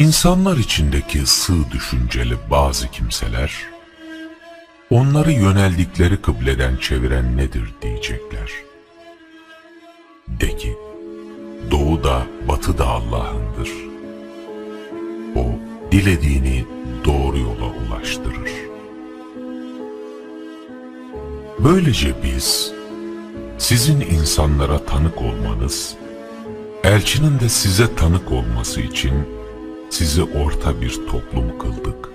İnsanlar içindeki sığ düşünceli bazı kimseler, onları yöneldikleri kıbleden çeviren nedir diyecekler. De ki, doğu da batı da Allah'ındır. O, dilediğini doğru yola ulaştırır. Böylece biz, sizin insanlara tanık olmanız, elçinin de size tanık olması için sizi orta bir toplum kıldık.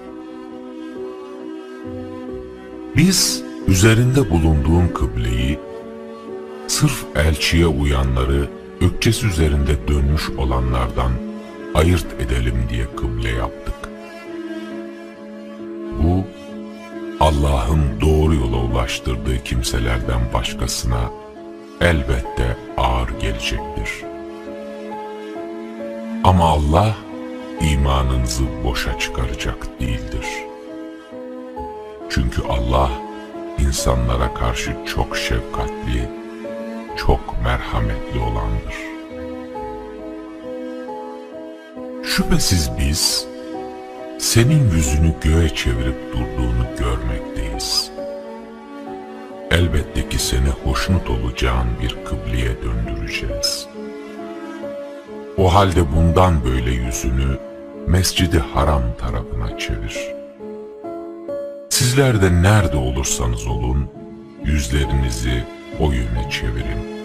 Biz üzerinde bulunduğun kıbleyi, sırf elçiye uyanları ökçesi üzerinde dönmüş olanlardan ayırt edelim diye kıble yaptık. Bu, Allah'ın doğru yola ulaştırdığı kimselerden başkasına elbette ağır gelecektir. Ama Allah imanınızı boşa çıkaracak değildir. Çünkü Allah insanlara karşı çok şefkatli, çok merhametli olandır. Şüphesiz biz senin yüzünü göğe çevirip durduğunu görmekteyiz. Elbette ki seni hoşnut olacağın bir kıbleye döndüreceğiz. O halde bundan böyle yüzünü Mescidi Haram tarafına çevir. Sizler de nerede olursanız olun, yüzlerinizi o yöne çevirin.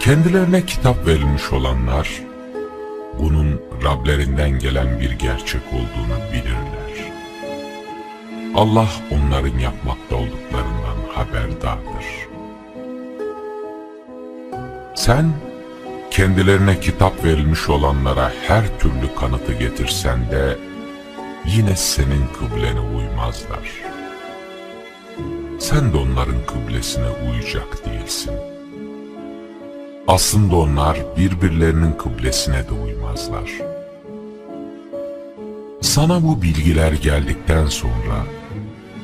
Kendilerine kitap verilmiş olanlar, bunun Rablerinden gelen bir gerçek olduğunu bilirler. Allah onların yapmakta olduklarından haberdardır. Sen, kendilerine kitap verilmiş olanlara her türlü kanıtı getirsen de, yine senin kıblene uymazlar. Sen de onların kıblesine uyacak değilsin. Aslında onlar birbirlerinin kıblesine de uymazlar. Sana bu bilgiler geldikten sonra,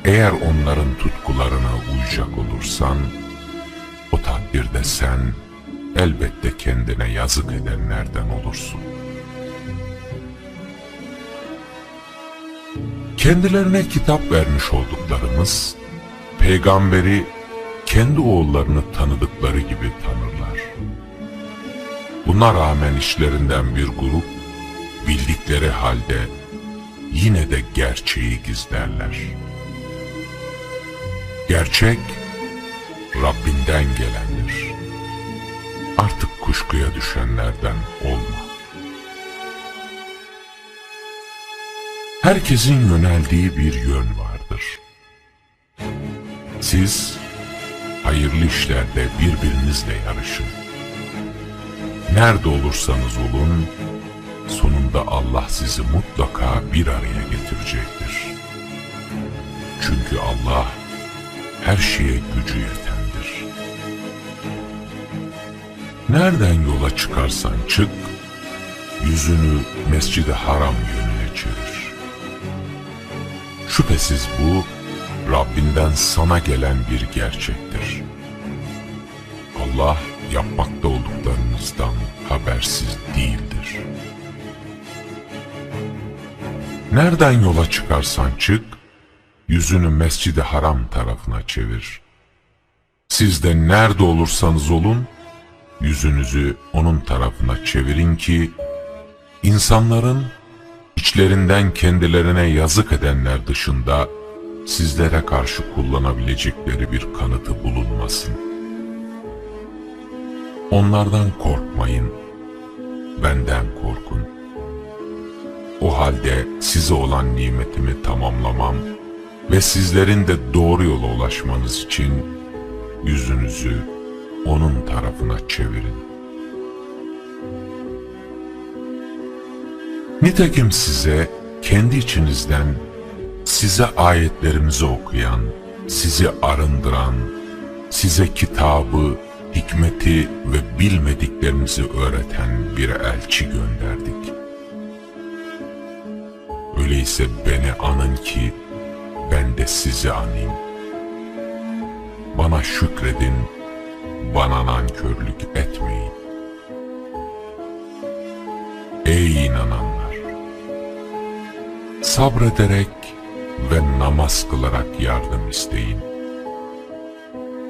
eğer onların tutkularına uyacak olursan, o takdirde sen elbette kendine yazık edenlerden olursun. Kendilerine kitap vermiş olduklarımız, peygamberi kendi oğullarını tanıdıkları gibi tanırlar. Buna rağmen işlerinden bir grup, bildikleri halde yine de gerçeği gizlerler. Gerçek, Rabbinden gelendir. Kuşkuya düşenlerden olma. Herkesin yöneldiği bir yön vardır. Siz hayırlı işlerde birbirinizle yarışın. Nerede olursanız olun, sonunda Allah sizi mutlaka bir araya getirecektir. Çünkü Allah her şeye gücü yetendir. Nereden yola çıkarsan çık, yüzünü Mescid-i Haram yönüne çevir. Şüphesiz bu, Rabbinden sana gelen bir gerçektir. Allah yapmakta olduklarınızdan habersiz değildir. Nereden yola çıkarsan çık, yüzünü Mescid-i Haram tarafına çevir. Siz de nerede olursanız olun, yüzünüzü onun tarafına çevirin ki, insanların içlerinden kendilerine yazık edenler dışında sizlere karşı kullanabilecekleri bir kanıtı bulunmasın. Onlardan korkmayın, benden korkun. O halde size olan nimetimi tamamlamam ve sizlerin de doğru yola ulaşmanız için yüzünüzü onun tarafına çevirin. Nitekim size kendi içinizden size ayetlerimizi okuyan, sizi arındıran, size kitabı, hikmeti ve bilmediklerinizi öğreten bir elçi gönderdik. Öyleyse beni anın ki ben de sizi anayım. Bana şükredin, bana nankörlük etmeyin. Ey inananlar! Sabrederek ve namaz kılarak yardım isteyin.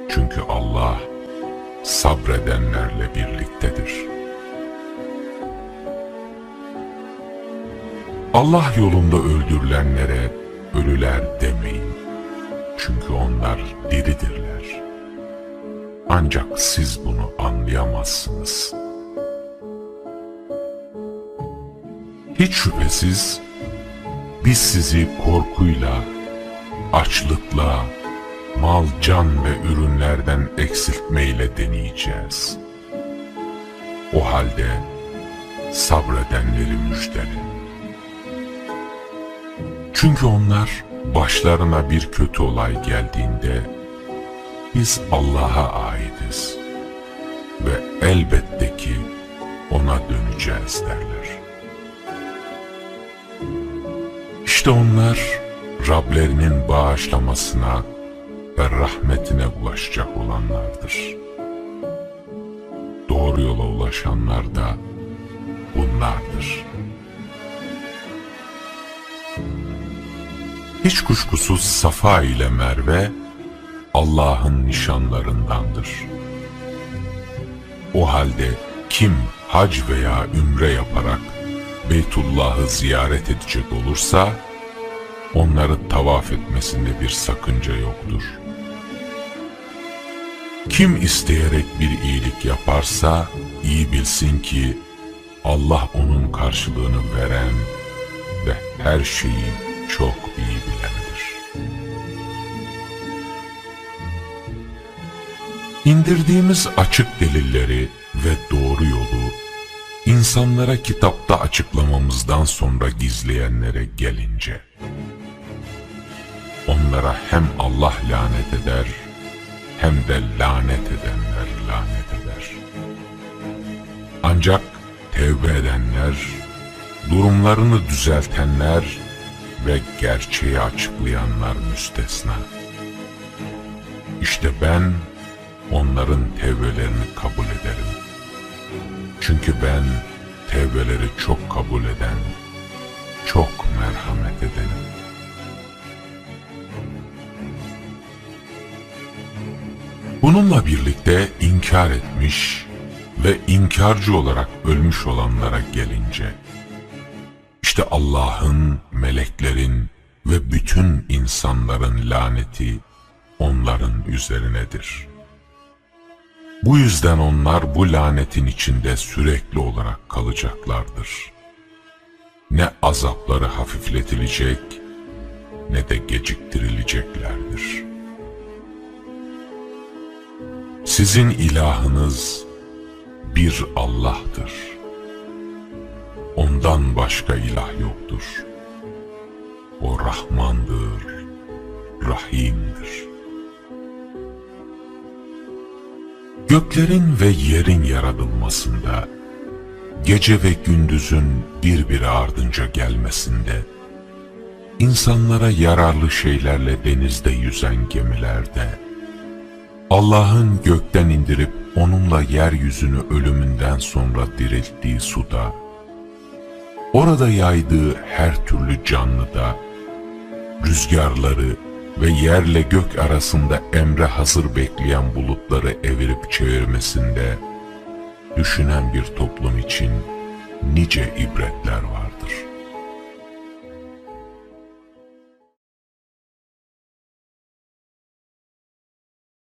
Çünkü Allah sabredenlerle birliktedir. Allah yolunda öldürülenlere ölüler demeyin. Çünkü onlar diridirler. Ancak siz bunu anlayamazsınız. Hiç şüphesiz biz sizi korkuyla, açlıkla, mal, can ve ürünlerden eksiltmeyle deneyeceğiz. O halde sabredenleri müjdele. Çünkü onlar başlarına bir kötü olay geldiğinde biz Allah'a aitiz ve elbette ki ona döneceğiz derler. İşte onlar Rablerinin bağışlamasına ve rahmetine ulaşacak olanlardır. Doğru yola ulaşanlar da bunlardır. Hiç kuşkusuz Safa ile Merve Allah'ın nişanlarındandır. O halde kim hac veya ümre yaparak Beytullah'ı ziyaret edecek olursa onları tavaf etmesinde bir sakınca yoktur. Kim isteyerek bir iyilik yaparsa iyi bilsin ki Allah onun karşılığını veren ve her şeyi çok İndirdiğimiz açık delilleri ve doğru yolu insanlara kitapta açıklamamızdan sonra gizleyenlere gelince onlara hem Allah lanet eder hem de lanet edenler lanet eder. Ancak tevbe edenler, durumlarını düzeltenler ve gerçeği açıklayanlar müstesna. İşte ben onların tevbelerini kabul ederim. Çünkü ben tevbeleri çok kabul eden, çok merhamet edenim. Bununla birlikte inkar etmiş ve inkarcı olarak ölmüş olanlara gelince, işte Allah'ın, meleklerin ve bütün insanların laneti onların üzerinedir. Bu yüzden onlar bu lanetin içinde sürekli olarak kalacaklardır. Ne azapları hafifletilecek ne de geciktirileceklerdir. Sizin ilahınız bir Allah'tır. Ondan başka ilah yoktur. O Rahmandır, Rahim'dir. Göklerin ve yerin yaratılmasında, gece ve gündüzün birbiri ardınca gelmesinde, insanlara yararlı şeylerle denizde yüzen gemilerde, Allah'ın gökten indirip onunla yeryüzünü ölümünden sonra dirilttiği suda, orada yaydığı her türlü canlıda, rüzgarları ve yerle gök arasında emre hazır bekleyen bulutları evirip çevirmesinde, düşünen bir toplum için nice ibretler vardır.